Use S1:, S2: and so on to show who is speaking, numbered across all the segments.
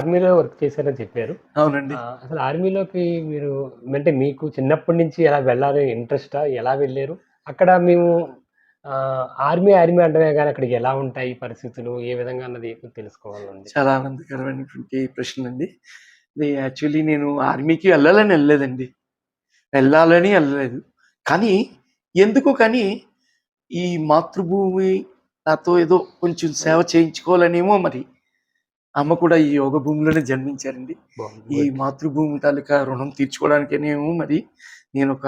S1: ఆర్మీలో వర్క్ చేశారని చెప్పారు.
S2: అవునండి.
S1: అసలు ఆర్మీలోకి మీరు అంటే మీకు చిన్నప్పటి నుంచి ఎలా వెళ్ళాలి ఇంట్రెస్టా? ఎలా వెళ్ళారు? అక్కడ మేము ఆర్మీ, ఆర్మీ అంటమే గాని అక్కడికి ఎలా ఉంటాయి పరిస్థితులు? ఏ విధంగా అన్నది తెలుసుకోవాలండి.
S2: చాలా ఆనందకరమైనటువంటి ప్రశ్నండి. ఇది యాక్చువల్లీ నేను ఆర్మీకి వెళ్ళాలని వెళ్ళలేదండి. వెళ్ళాలని వెళ్ళలేదు. కానీ ఎందుకో కానీ ఈ మాతృభూమి నాతో ఏదో కొంచెం సేవ చేయించుకోవాలనేమో మరి అమ్మ కూడా ఈ యోగ భూమిలోనే జన్మించారండి. ఈ మాతృభూమి తాలూకా రుణం తీర్చుకోవడానికేనేమో మరి నేను ఒక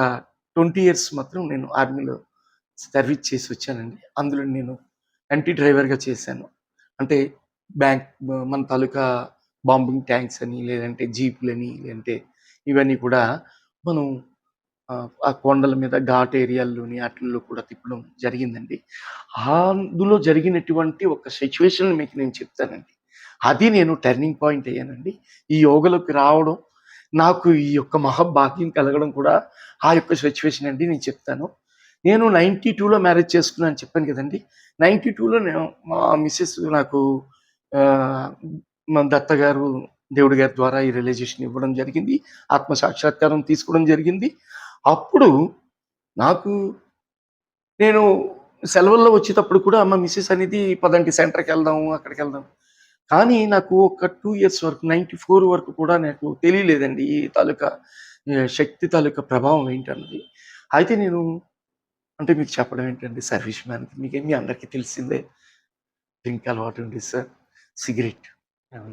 S2: 20 ఇయర్స్ మాత్రం నేను ఆర్మీలో సర్వీస్ చేసి వచ్చానండి. అందులో నేను ఎంటీ డ్రైవర్‌గా చేశాను. అంటే బ్యాంక్ మన తాలూకా బాంబింగ్ ట్యాంక్స్ అని, లేదంటే జీపులని, లేదంటే ఇవన్నీ కూడా మనం ఆ కొండల మీద ఘాట్ ఏరియాల్లోని ఆటిల్లో కూడా తిప్పడం జరిగిందండి. అందులో జరిగినటువంటి ఒక సిట్యుయేషన్ మీకు నేను చెప్తానండి. అది నేను టర్నింగ్ పాయింట్ అయ్యానండి. ఈ యోగలోకి రావడం, నాకు ఈ యొక్క మహాభాగ్యం కలగడం కూడా ఆ యొక్క సిచ్యువేషన్ అండి నేను చెప్తాను. నేను 92లో మ్యారేజ్ చేసుకున్నాను చెప్పాను కదండీ! 92లో నేను మా మిస్సెస్ నాకు మా మన దత్త గారు, దేవుడి గారి ద్వారా ఈ రియలైజేషన్ ఇవ్వడం జరిగింది. ఆత్మ సాక్షాత్కారం తీసుకోవడం జరిగింది. అప్పుడు నాకు నేను సెలవుల్లో వచ్చేటప్పుడు కూడా మా మిసెస్ అనేది పదంటి సెంటర్కి వెళ్దాము అక్కడికి వెళ్దాం కానీ నాకు ఒక 2 ఇయర్స్ వరకు 94 వరకు కూడా నాకు తెలియలేదండి. ఈ తాలూకా శక్తి తాలూకా ప్రభావం ఏంటన్నది. అయితే నేను అంటే మీకు చెప్పడం ఏంటండి సర్వీస్ మ్యాన్‌కి మీకేం మీ అందరికీ తెలిసిందే. డ్రింక్ అలవాటు ఉండేది సార్. సిగరెట్.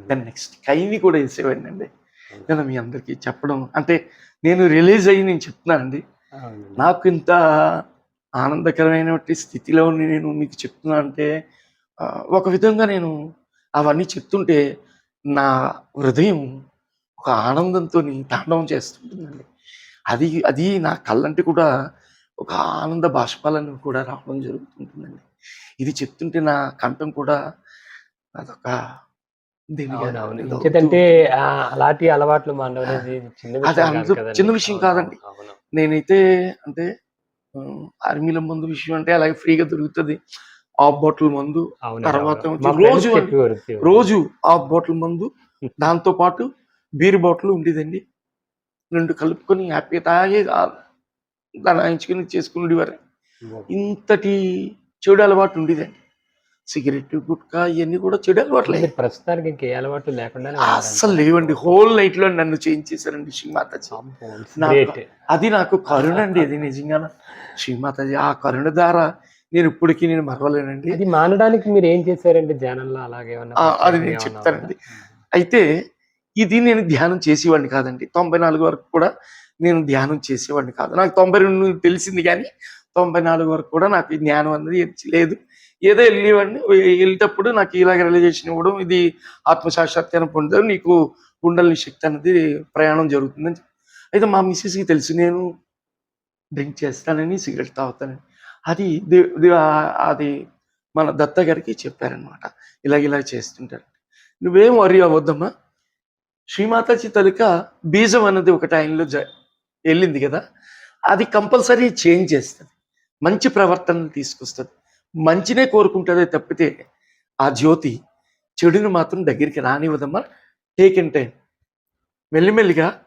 S2: దాని నెక్స్ట్ ఖైనీ కూడా వేసేవాడినండి.
S1: అవును.
S2: నేను మీ అందరికీ చెప్పడం అంటే నేను రిలీజ్ అయ్యి నేను చెప్తున్నానండి.
S1: అవునండి.
S2: నాకు ఇంత ఆనందకరమైనటువంటి స్థితిలో నేను మీకు చెప్తున్నా అంటే ఒక విధంగా నేను అవన్నీ చెప్తుంటే నా హృదయం ఒక ఆనందంతోని తాండవం చేస్తుంటుందండి. అది అది నా కళ్ళంటే కూడా ఒక ఆనంద బాష్పాలను కూడా రావడం జరుగుతుంటుందండి. ఇది చెప్తుంటే నా కంఠం కూడా అదొక
S1: ఆహ్, అలాంటి అలవాట్లు
S2: అది అందులో. చిన్న విషయం. కాదండి. నేనైతే అంటే ఆర్మీలో మందు విషయం అంటే అలాగే ఫ్రీగా దొరుకుతది. హాఫ్ బాటిల్ మందు. తర్వాత రోజు. రోజు హాఫ్ బాటిల్ మందు దాంతో పాటు బీర్ బాటిల్ ఉండేదండి. 2 కలుపుకొని హ్యాపీగా తాగి దనాయించుకొని చేసుకునేవారు. ఇంతటి చెడు అలవాటు ఉండేదండి. సిగరెట్, గుట్కా ఇయన్నీ కూడా చెడు అలవాట్లే.
S1: మీరు ప్రస్తుతానికి ఇంక లేకుండానే ఉన్నారంటారా?
S2: అస్సలు లేవండి. హోల్ నైట్‌లో నన్ను చేయించేసారండి శ్రీమాతాజీ.
S1: అబ్బో! ఇట్స్
S2: నాకు
S1: గ్రేట్.
S2: అది నాకు కరుణండి అది నిజంగాన. శ్రీమాతాజీ ఆ కరుణ ద్వారా నేను ఇప్పటికి నేను మరవలేనండి.
S1: అది మానడానికి మీరు ఏం చేశారండి ధ్యానంలో
S2: ఆ! అది నేను చెప్తానండి. అయితే ఇది నేను ధ్యానం చేసేవాడిని కాదండి. 94 వరకు కూడా నేను ధ్యానం చేసేవాడిని కాదు. నాకు 92 తెలిసింది గానీ 94 వరకు కూడా నాకు ఈ జ్ఞానం అనేది లేదు. ఏదో ఎళ్ళేవాడిని. ఎళ్ళేటప్పుడు నాకు ఇలాగ రియలైజేషన్ ఇవ్వడం, ఇది ఆత్మ సాక్షాత్కారం పొందావు. నీకు కుండలిని శక్తి అనేది ప్రయాణం జరుగుతుందని. అయితే మా మిసెస్‌కి తెలుసు నేను డ్రింక్ చేస్తానని, సిగరెట్ తాగుతానని. అది అది మన దత్త గారికి చెప్పారనమాట. ఇలాగ ఇలా చేస్తుంటారు. నువ్వేం వర్రీ అవ్వద్దమ్మా. శ్రీమాతాజీ తలిక బీజం అన్నది ఒక టైంలో జ వెళ్ళింది కదా అది కంపల్సరీ చేంజ్ చేస్తుంది మంచి ప్రవర్తనను తీసుకొస్తుంది మంచినే కోరుకుంటుందే తప్పితే ఆ జ్యోతి చెడుని మాత్రం దగ్గరికి రానివ్వదమ్మా. Take in time. మెల్లిమెల్లిగా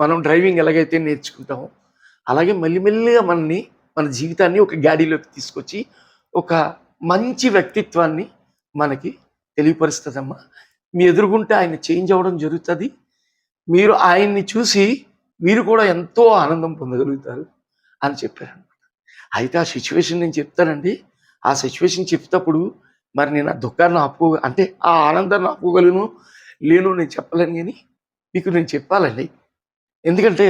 S2: మనం డ్రైవింగ్ ఎలాగైతే నేర్చుకుంటామో, అలాగే మెల్లిమెల్లిగా మనని మన జీవితాన్ని ఒక గాడిలోకి తీసుకొచ్చి, ఒక మంచి వ్యక్తిత్వాన్ని మనకి తెలియపరుస్తుందమ్మా మీ ఎదురుగుంటే ఆయన చేంజ్ అవ్వడం జరుగుతుంది మీరు ఆయన్ని చూసి మీరు కూడా ఎంతో ఆనందం పొందగలుగుతారు అని చెప్పారనమాట. అయితే ఆ సిచ్యువేషన్ నేను చెప్తానండి. ఆ సిచ్యువేషన్ చెప్తప్పుడు మరి నేను ఆ దుఃఖాన్ని ఆపుకో అంటే ఆ ఆనందాన్ని ఆపుకోగలను, లేనో నేను చెప్పలేను కానీ మీకు నేను చెప్పాలండి. ఎందుకంటే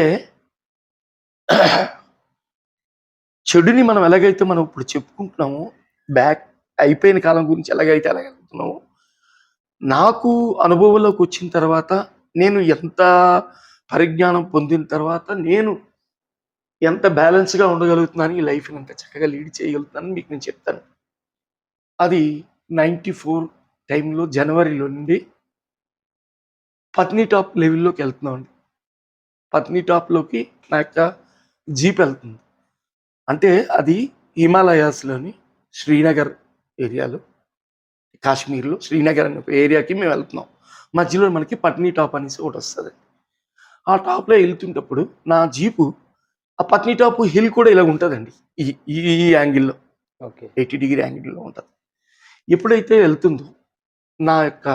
S2: చెడుని మనం ఎలాగైతే మనం ఇప్పుడు చెప్పుకుంటున్నామో, బ్యాక్ అయిపోయిన కాలం గురించి ఎలాగైతే ఎలాగెళ్తున్నామో, నాకు అనుభవంలోకి వచ్చిన తర్వాత నేను ఎంత పరిజ్ఞానం పొందిన తర్వాత నేను ఎంత బ్యాలెన్స్‌గా ఉండగలుగుతున్నాను, ఈ లైఫ్‌ని ఎంత చక్కగా లీడ్ చేయగలుగుతున్నాను మీకు నేను చెప్తాను. అది 94 టైంలో జనవరిలో నుండి పత్నిటాప్ లెవెల్‌లోకి ఎళ్తున్నామండి. పత్నిటాప్‌లోకి నా యొక్క జీప్ వెళ్తుంది అంటే అది హిమాలయాస్‌లోని శ్రీనగర్ ఏరియాలో, కాశ్మీర్‌లో శ్రీనగర్ అనే ఏరియాకి మేము వెళ్తున్నాం. మధ్యలో మనకి పట్నీ టాప్ అనేసి ఒకటి వస్తుంది ఆ టాప్లో వెళ్తుంటప్పుడు నా జీపు ఆ పట్నీ టాప్ హిల్ కూడా ఇలా ఉంటుందండి. ఈ ఈ ఈ యాంగిల్లో
S1: ఓకే.
S2: ఎయిటీ డిగ్రీ యాంగిల్లో ఉంటుంది. ఎప్పుడైతే వెళ్తుందో నా యొక్క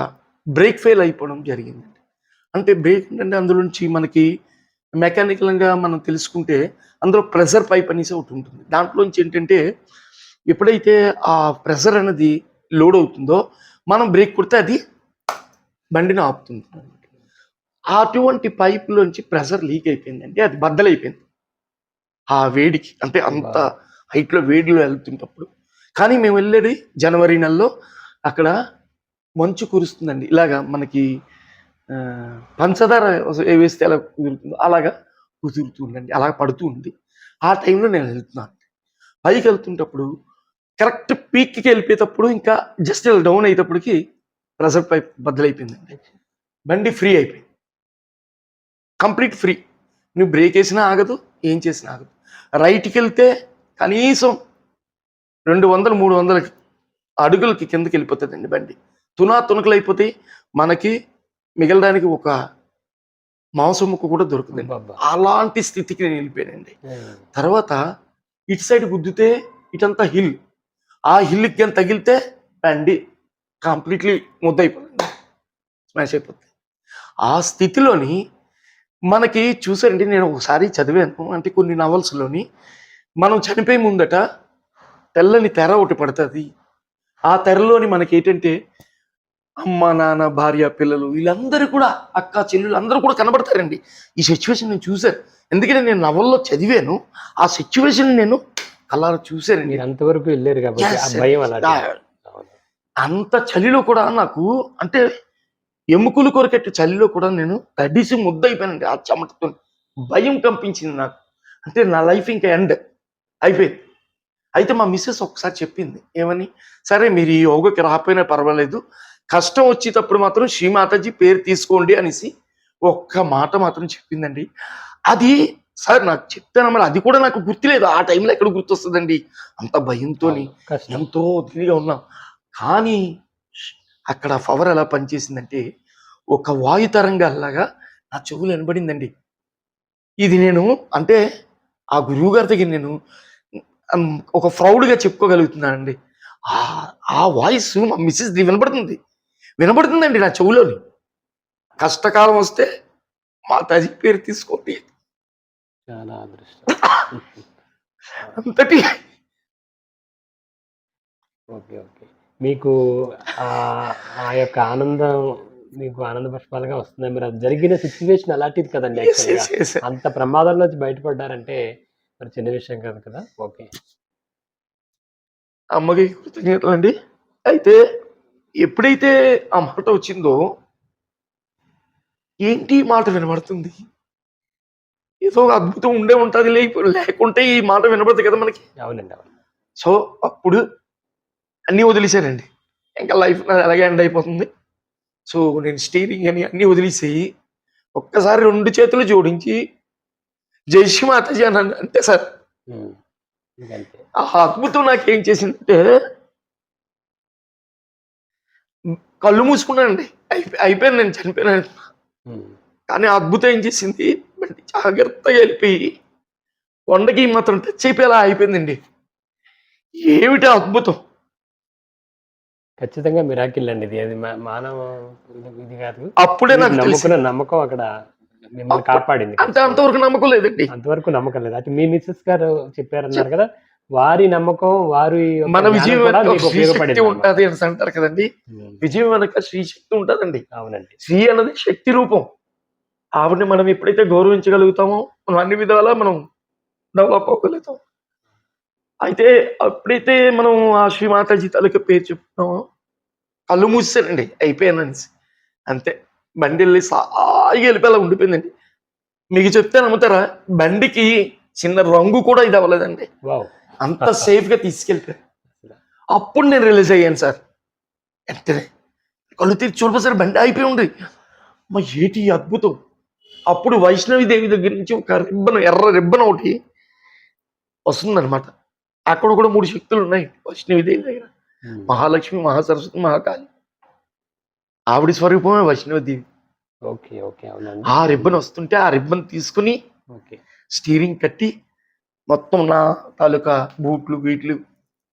S2: బ్రేక్ ఫెయిల్ అయిపోవడం జరిగిందండి. అంటే బ్రేక్ అంటే అందులో నుంచి మనకి మెకానికల్గా మనం తెలుసుకుంటే అందులో ప్రెషర్ పైప్ అనేసి ఒకటి ఉంటుంది. దాంట్లోంచి ఏంటంటే ఎప్పుడైతే ఆ ప్రెషర్ అనేది లోడ్ అవుతుందో మనం బ్రేక్ కొడితే అది బండిని ఆపుతుంది. అటువంటి పైప్లోంచి ప్రెషర్ లీక్ అయిపోయిందండి. అది బద్దలైపోయింది. ఆ వేడికి అంటే అంత హైట్లో వేడిలో వెళ్తుంటప్పుడు. కానీ మేము వెళ్ళేది జనవరి నెలలో అక్కడ మంచు కురుస్తుందండి. ఇలాగా మనకి పంచదార వేస్తే ఎలా కుదురుతుందో అలాగా కుదురుతుందండి అలా పడుతూ ఉంది ఆ టైంలో నేను వెళ్తున్నాను. పైకి వెళ్తుంటప్పుడు కరెక్ట్ పీక్కి వెళ్ళిపోయేటప్పుడు ఇంకా జస్ట్ డౌన్ అయ్యేటప్పటికి ప్రెజర్ పైప్ బద్దలైపోయిందండి. బండి ఫ్రీ అయిపోయింది. Complete free. నువ్వు బ్రేక్ వేసినా ఆగదు ఏం చేసినా ఆగదు. రైట్కి వెళ్తే కనీసం రెండు వందలు మూడు వందలకి అడుగులకి కిందకి వెళ్ళిపోతుందండి బండి. తునా తునకలు అయిపోతాయి మనకి మిగలడానికి ఒక మాంసం ముక్క కూడా దొరుకుతుంది. అలాంటి స్థితికి నేను వెళ్ళిపోయానండి. తర్వాత ఇటు సైడ్ గుద్దితే ఇటంతా హిల్. ఆ హిల్కి కానీ తగిలితే బండి కంప్లీట్లీ ముద్దయిపోతుంది. స్మాష్ అయిపోతుంది. ఆ స్థితిలోని మనకి చూసారండి నేను ఒకసారి చదివాను. అంటే కొన్ని నవల్స్లోని మనం చనిపోయే ముందట తెల్లని తెర ఒకటి పడుతుంది. ఆ తెరలోని మనకి ఏంటంటే అమ్మ నాన్న భార్య పిల్లలు వీళ్ళందరూ కూడా అక్క చెల్లెలు అందరూ కూడా కనబడతారండి. ఈ సిచ్యువేషన్ నేను చూశాను. ఎందుకంటే నేను నవల్లో చదివాను. ఆ సిచ్యువేషన్ నేను కలర్ చూశానండి.
S1: మీరు అంతవరకు వెళ్ళారు కాబట్టి
S2: అంత చలిలో కూడా నాకు అంటే ఎముకలు కొరకెట్టు చలిలో కూడా నేను తడిసి ముద్దయిపోయానండి ఆ చెమటతో. భయం కంపించింది నాకు. అంటే నా లైఫ్ ఇంకా ఎండ్ అయిపోయింది. అయితే మా మిస్సెస్ ఒకసారి చెప్పింది ఏమని? సరే మీరు ఈ యోగకి రాకపోయినా పర్వాలేదు. కష్టం వచ్చేటప్పుడు మాత్రం శ్రీమాతాజీ పేరు తీసుకోండి అనేసి ఒక్క మాట మాత్రం చెప్పిందండి. అది సార్ నాకు చెప్తాను మరి అది కూడా నాకు గుర్తులేదు. ఆ టైంలో ఎక్కడ గుర్తొస్తుందండి? అంత భయంతోని
S1: కష్టం.
S2: ఎంతో ఒత్తిడిగా ఉన్నాం. కానీ అక్కడ పవర్ ఎలా పనిచేసిందంటే ఒక వాయు తరంగాల్లాగా నా చెవులు వినబడిందండి. ఇది నేను అంటే ఆ గురువు గారి దగ్గర నేను ఒక ప్రౌడ్గా చెప్పుకోగలుగుతున్నానండి. ఆ ఆ వాయిస్ మా మిస్సెస్ వినబడుతుంది. వినబడుతుందండి నా చెవులోని. కష్టకాలం వస్తే మాతాజీ పేరు తీసుకోండి.
S1: చాలా అదృష్టం.
S2: అంతటి
S1: ఓకే ఓకే. మీకు ఆ యొక్క ఆనందం మీకు ఆనంద పుష్పాలుగా వస్తుంది మీరు అది జరిగిన సిచ్యువేషన్ అలాంటిది కదండి. అంత ప్రమాదం నుంచి బయటపడ్డారంటే మరి చిన్న విషయం కాదు కదా. ఓకే.
S2: అమ్మకి కృతజ్ఞతలు అండి అయితే ఎప్పుడైతే ఆ మాట వచ్చిందో ఏంటి మాట వినబడుతుంది? ఏదో అద్భుతం ఉండే ఉంటుంది లేకపోతే లేకుంటే ఈ మాట వినబడుతుంది కదా మనకి.
S1: అవునండి అవును.
S2: సో అప్పుడు అన్నీ వదిలేశానండి ఇంకా లైఫ్ అలాగే ఎండ్ అయిపోతుంది. సో నేను స్టీరింగ్ అని అన్నీ వదిలేసేయి ఒక్కసారి రెండు చేతులు జోడించి జైశ్రీ మాతాజీ అని అన్న- అంతే సార్. ఆ అద్భుతం నాకు ఏం చేసిందంటే కళ్ళు మూసుకున్నానండి. అయిపో అయిపోయాను నేను చనిపోయాను
S1: ఉమ్.
S2: కానీ అద్భుతం ఏం చేసింది? జాగ్రత్తగా వెళ్ళిపోయి కొండకి మాత్రం టచ్ అయిపోయేలా అయిపోయిందండి. ఏమిటి అద్భుతం?
S1: ఖచ్చితంగా మిరాకిల్ అండి ఇది. అది మానవ ఇది కాదు.
S2: అప్పుడే నాకు
S1: నమ్ముకున్న నమ్మకం అక్కడ మిమ్మల్ని కాపాడింది
S2: అంటే అంతవరకు నమ్మకం లేదండి.
S1: అంతవరకు నమ్మకం లేదు. అంటే మీ మిస్సెస్ గారు చెప్పారన్నారు కదా వారి నమ్మకం వారి
S2: మన విజయం
S1: అన్నమాట.
S2: ఉంటుంది అని అంటారు కదండి. విజయం వెనక శ్రీశక్తి ఉంటుందండి.
S1: అవునండి.
S2: శ్రీ అన్నది శక్తి రూపం. ఆవిడని మనం ఎప్పుడైతే గౌరవించగలుగుతామో మనం అన్ని విధాలా మనం డెవలప్ అవ్వగలుగుతాం. అయితే అప్పుడైతే మనం ఆ శ్రీ మాతాజీ తాలూకా పేరు చెప్తున్నామో కళ్ళు మూసానండి అయిపోయానని అంతే. బండి వెళ్ళి సాయిగా వెళ్ళిపోయేలా ఉండిపోయిందండి. మీకు చెప్తే నమ్ముతారా? బండికి చిన్న రంగు కూడా ఇది అవ్వలేదండి.
S1: వావ్.
S2: అంత సేఫ్గా తీసుకెళ్ళిపోయారు అప్పుడు నేను రిలీజ్ అయ్యాను సార్. వెంటనే కళ్ళు తీర్చి చూడపో సార్? బండి అయిపోయి ఉంది. మా ఏటి అద్భుతం? అప్పుడు వైష్ణవి దేవి దగ్గర నుంచి ఒక రిబ్బన్ ఎర్ర రిబ్బన్ ఒకటి వస్తుందన్నమాట. అక్కడ కూడా మూడు శక్తులు ఉన్నాయి వైష్ణవి దేవి దగ్గర. మహాలక్ష్మి మహాసరస్వతి మహాకాళి. ఆవిడ స్వరూపమే వైష్ణవదేవి
S1: ఓకే ఓకే అవునండి.
S2: ఆ రిబ్బన్ వస్తుంటే ఆ రిబ్బన్ తీసుకుని
S1: ఓకే.
S2: స్టీరింగ్ కట్టి మొత్తం నా తాలూకా బూట్లు వీట్లు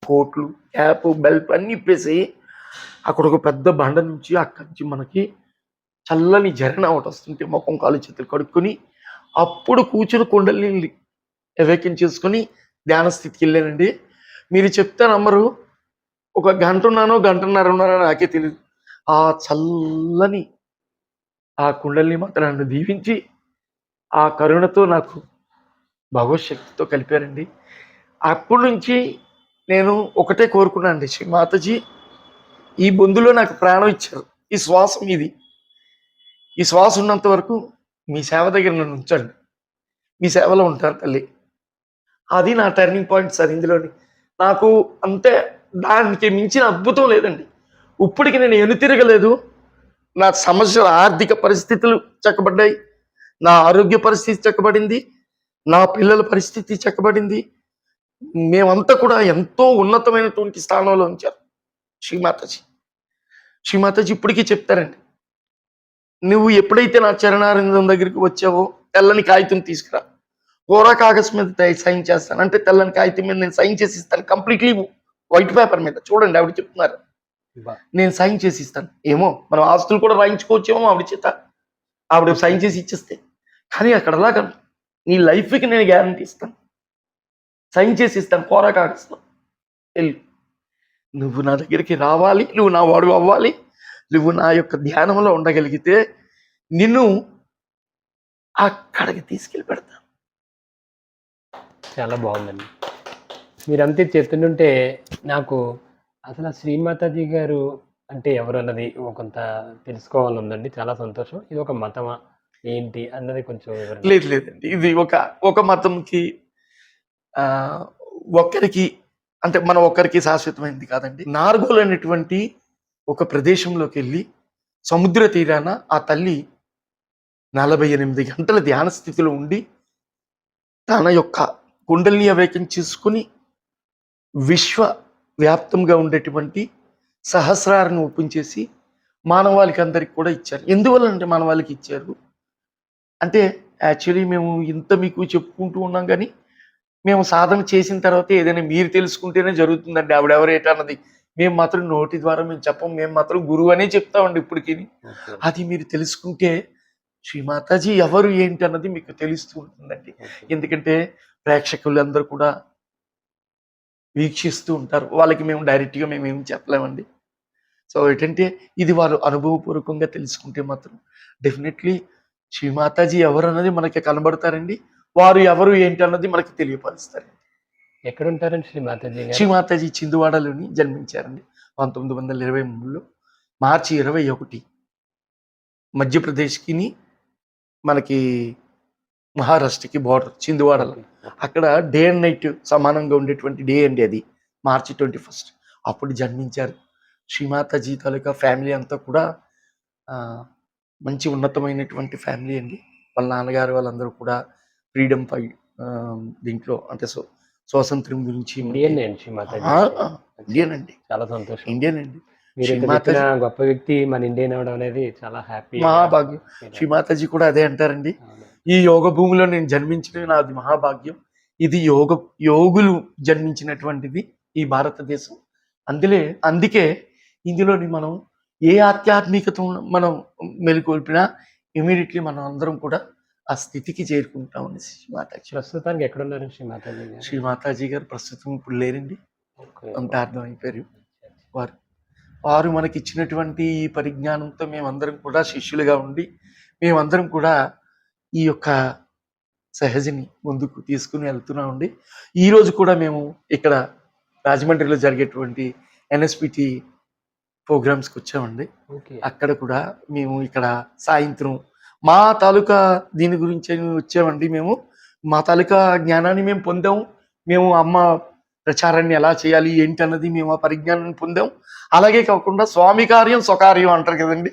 S2: కోట్లు క్యాప్ బెల్ట్ అన్నీ ఇప్పేసి అక్కడ ఒక పెద్ద బండ నుంచి అక్కడి నుంచి మనకి చల్లని జరణ ఒకటి వస్తుంటే ముఖం కాలు చేతులు కడుక్కొని అప్పుడు కూర్చుని కుండలిని ఎవేకిన్ చేసుకొని ధ్యాన స్థితికి వెళ్ళానండి. మీరు చెప్తే నమ్మరు. ఒక గంట ఉన్నానో గంటన్నర ఉన్నానో నాకే తెలియదు ఆ చల్లని ఆ కుండల్ని మాత్రం నన్ను దీవించి ఆ కరుణతో నాకు భగవత్ శక్తితో కలిపారండి. అప్పటి నుంచి నేను ఒకటే కోరుకున్నాను అండి శ్రీ మాతాజీ ఈ బొందులో నాకు ప్రాణం ఇచ్చారు. ఈ శ్వాసం ఇది. ఈ శ్వాస ఉన్నంత వరకు మీ సేవ దగ్గర నన్ను ఉంచండి. మీ సేవలో ఉంటారు తల్లి. అది నా టర్నింగ్ పాయింట్ సార్ ఇందులోని. నాకు అంతే దానికి మించిన అద్భుతం లేదండి. ఇప్పటికి నేను ఎనుతిరగలేదు నా సమస్యల ఆర్థిక పరిస్థితులు చక్కబడ్డాయి. నా ఆరోగ్య పరిస్థితి చక్కబడింది. నా పిల్లల పరిస్థితి చక్కబడింది. మేమంతా కూడా ఎంతో ఉన్నతమైనటువంటి స్థానంలో ఉంచారు. శ్రీమాతాజీ. శ్రీమాతాజీ ఇప్పటికీ చెప్తారండి. నువ్వు ఎప్పుడైతే నా చరణారందం దగ్గరికి వచ్చావో తెల్లని కాగితం తీసుకురా. కోరా కాగజ్ మీద సైన్ చేస్తాను. అంటే తెల్లని కాగితం మీద నేను సైన్ చేసి ఇస్తాను. కంప్లీట్లీ వైట్ పేపర్ మీద. చూడండి ఆవిడ చెప్తున్నారు. నేను సైన్ చేసి ఇస్తాను. ఏమో మనం ఆస్తులు కూడా రాయించుకోవచ్చేమో ఆవిడ చేత. ఆవిడ సైన్ చేసి ఇచ్చేస్తే. కానీ అక్కడ అలాగా నీ లైఫ్కి నేను గ్యారంటీ ఇస్తాను. సైన్ చేసి ఇస్తాను కోరా కాగిస్తాను వెళ్ళు. నువ్వు నా దగ్గరికి రావాలి నువ్వు నా వాడు అవ్వాలి. నువ్వు నా యొక్క ధ్యానంలో ఉండగలిగితే నిన్ను అక్కడికి తీసుకెళ్ళి పెడతాను
S1: చాలా బాగుందండి. మీరంతే చెప్తుంటుంటే నాకు అసలు ఆ శ్రీమాతాజీ గారు అంటే ఎవరు అన్నది కొంత తెలుసుకోవాలని ఉందండి చాలా సంతోషం. ఇది ఒక మతమా? ఏంటి అన్నది కొంచెం
S2: లేదు లేదండి ఇది ఒక ఒక మతంకి ఒకరికి ఒక్కరికి అంటే మనం ఒక్కరికి శాశ్వతమైనది కాదండి. నార్గోల్ అనేటువంటి ఒక ప్రదేశంలోకి వెళ్ళి సముద్ర తీరాన ఆ తల్లి నలభై ఎనిమిది గంటల ధ్యాన స్థితిలో ఉండి తన యొక్క కుండల్ని అవేకం చేసుకుని విశ్వ వ్యాప్తంగా ఉండేటువంటి సహస్రాలను ఓపెన్ చేసి మానవాళికి అందరికి కూడా ఇచ్చారు. ఎందువల్ల అంటే మానవాళికి ఇచ్చారు? అంటే యాక్చువల్లీ మేము ఇంత మీకు చెప్పుకుంటూ ఉన్నాం కానీ మేము సాధన చేసిన తర్వాత ఏదైనా మీరు తెలుసుకుంటేనే జరుగుతుందండి. ఆవిడెవరు ఏంటన్నది మేము మాత్రం నోటి ద్వారా మేము చెప్పం. మేము మాత్రం గురువు అనే చెప్తామండి ఇప్పటికి అది మీరు తెలుసుకుంటే శ్రీ మాతాజీ ఎవరు ఏంటి అన్నది మీకు తెలుస్తూ ఉంటుందండి. ఎందుకంటే ప్రేక్షకులందరూ కూడా వీక్షిస్తూ ఉంటారు. వాళ్ళకి మేము డైరెక్ట్గా మేము ఏం చెప్పలేమండి. సో ఏంటంటే ఇది వారు అనుభవపూర్వకంగా తెలుసుకుంటే మాత్రం డెఫినెట్లీ శ్రీ మాతాజీ ఎవరు అన్నది మనకి కనబడతారండి. వారు ఎవరు ఏంటి అన్నది మనకి తెలియపరుస్తారు
S1: ఎక్కడ ఉంటారండి శ్రీమాతాజీ
S2: శ్రీ
S1: గారు
S2: మాతాజీ చిందువాడలోని జన్మించారండి. పంతొమ్మిది వందల ఇరవై మూడులో మార్చి ఇరవై ఒకటి మధ్యప్రదేశ్కి మనకి మహారాష్ట్రకి బార్డర్ చిందువాడలో. అక్కడ డే అండ్ నైట్ సమానంగా ఉండేటువంటి డే అండి అది మార్చి ట్వంటీ ఫస్ట్. అప్పుడు జన్మించారు. శ్రీమాతాజీ తాలూకా ఫ్యామిలీ అంతా కూడా మంచి ఉన్నతమైనటువంటి ఫ్యామిలీ అండి. వాళ్ళ నాన్నగారు వాళ్ళందరూ కూడా ఫ్రీడమ్ ఫై దీంట్లో అంటే సో స్వాతంత్రం గురించి
S1: ఇండియన్
S2: ఇండియన్ అండి.
S1: చాలా సంతోషం.
S2: ఇండియన్ అండి.
S1: గొప్ప వ్యక్తి మన ఇండియన్ అవడం అనేది చాలా హ్యాపీ.
S2: మహాభాగ్యం. శ్రీమాతాజీ కూడా అదే అంటారండి. ఈ యోగ భూమిలో నేను జన్మించడం నాది మహాభాగ్యం. ఇది యోగ యోగులు జన్మించినటువంటిది ఈ భారతదేశం. అందులే అందుకే ఇందులోని మనం ఏ ఆధ్యాత్మికత మనం మెలుకొల్పినా ఇమీడియట్లీ మనం అందరం కూడా ఆ స్థితికి చేరుకుంటామని శ్రీమాతాజీ
S1: ప్రస్తుతానికి ఎక్కడ ఉన్నారు శ్రీమాతాజీ గారు?
S2: శ్రీమాతాజీ గారు ప్రస్తుతం ఇప్పుడు లేరండి. అంత అర్థం అయిపోయారు వారు వారు మనకి ఇచ్చినటువంటి ఈ పరిజ్ఞానంతో మేమందరం కూడా శిష్యులుగా ఉండి మేమందరం కూడా ఈ యొక్క సహజని ముందుకు తీసుకుని వెళ్తున్నామండి ఈ రోజు కూడా మేము ఇక్కడ రాజమండ్రిలో జరిగేటువంటి ఎన్ఎస్పిటి ప్రోగ్రామ్స్కి వచ్చామండి. అక్కడ కూడా మేము ఇక్కడ సాయంత్రం మా తాలూకా దీని గురించి వచ్చామండి మేము. మా తాలూకా జ్ఞానాన్ని మేము పొందాము మేము అమ్మ ప్రచారాన్ని ఎలా చేయాలి ఏంటి అన్నది మేము ఆ పరిజ్ఞానాన్ని పొందాం. అలాగే కాకుండా స్వామి కార్యం స్వకార్యం అంటారు కదండి.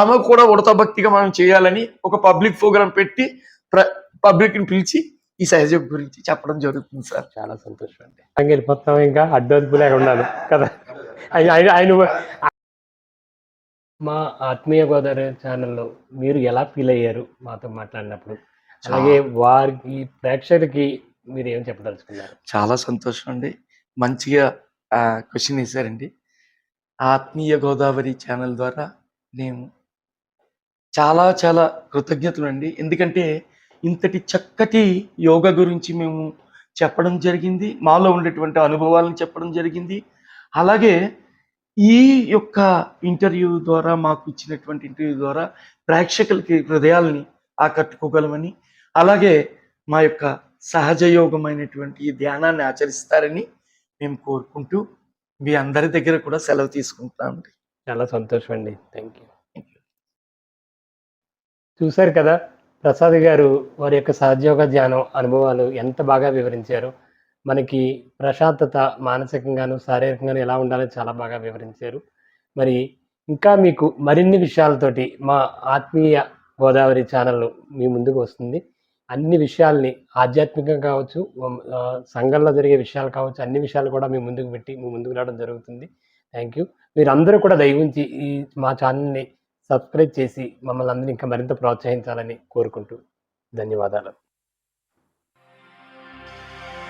S2: ఆమె కూడా ఉడత భక్తిగా మనం చేయాలని ఒక పబ్లిక్ ప్రోగ్రామ్ పెట్టి ప్ర పబ్లిక్ని పిలిచి ఈ సహజ గురించి చెప్పడం జరుగుతుంది సార్.
S1: చాలా సంతోషం అండి. వెళ్ళిపోతాం ఇంకా లేకుండా ఉన్నాను కదా. ఆయన మా ఆత్మీయ గోదావరి ఛానల్‌లో మీరు ఎలా ఫీల్ అయ్యారు మాతో మాట్లాడినప్పుడు? అలాగే వారికి ప్రేక్షకులకి మీరేం చెప్పదలుచుకున్నారు?
S2: చాలా సంతోషం అండి. మంచిగా ఆహ్, క్వెషన్ ఏసారండి. ఆత్మీయ గోదావరి ఛానల్ ద్వారా నేను చాలా చాలా కృతజ్ఞతలండి. ఎందుకంటే ఇంతటి చక్కటి యోగా గురించి మేము చెప్పడం జరిగింది. మాలో ఉండేటువంటి అనుభవాలను చెప్పడం జరిగింది. అలాగే ఈ యొక్క ఇంటర్వ్యూ ద్వారా మాకు ఇచ్చినటువంటి ఇంటర్వ్యూ ద్వారా ప్రేక్షకులకి హృదయాల్ని ఆకట్టుకోగలమని, అలాగే మా యొక్క సహజ యోగమైనటువంటి ఈ ధ్యానాన్ని ఆచరిస్తారని మేము కోరుకుంటూ మీ అందరి దగ్గర కూడా సెలవు తీసుకుంటున్నామండి.
S1: చాలా సంతోషం అండి. Thank you. చూసారు కదా! ప్రసాద్ గారు వారి యొక్క సహజయోగ ధ్యానం అనుభవాలు ఎంత బాగా వివరించారో. మనకి ప్రశాంతత మానసికంగాను, శారీరకంగాను ఎలా ఉండాలో చాలా బాగా వివరించారు. మరి ఇంకా మీకు మరిన్ని విషయాలతోటి మా ఆత్మీయ గోదావరి ఛానల్ మీ ముందుకు వస్తుంది. అన్ని విషయాల్ని ఆధ్యాత్మికంగా కావచ్చు, సంఘంలో జరిగే విషయాలు కావచ్చు, అన్ని విషయాలు కూడా మీ ముందుకు పెట్టి మీ ముందుకు రావడం జరుగుతుంది. Thank you. మీరందరూ కూడా దయవుంచి ఈ మా ఛానల్‌ని సబ్స్క్రైబ్ చేసి మమ్మల్ని అందరిని ఇంకా మరింత ప్రోత్సహించాలని కోరుకుంటూ ధన్యవాదాలు.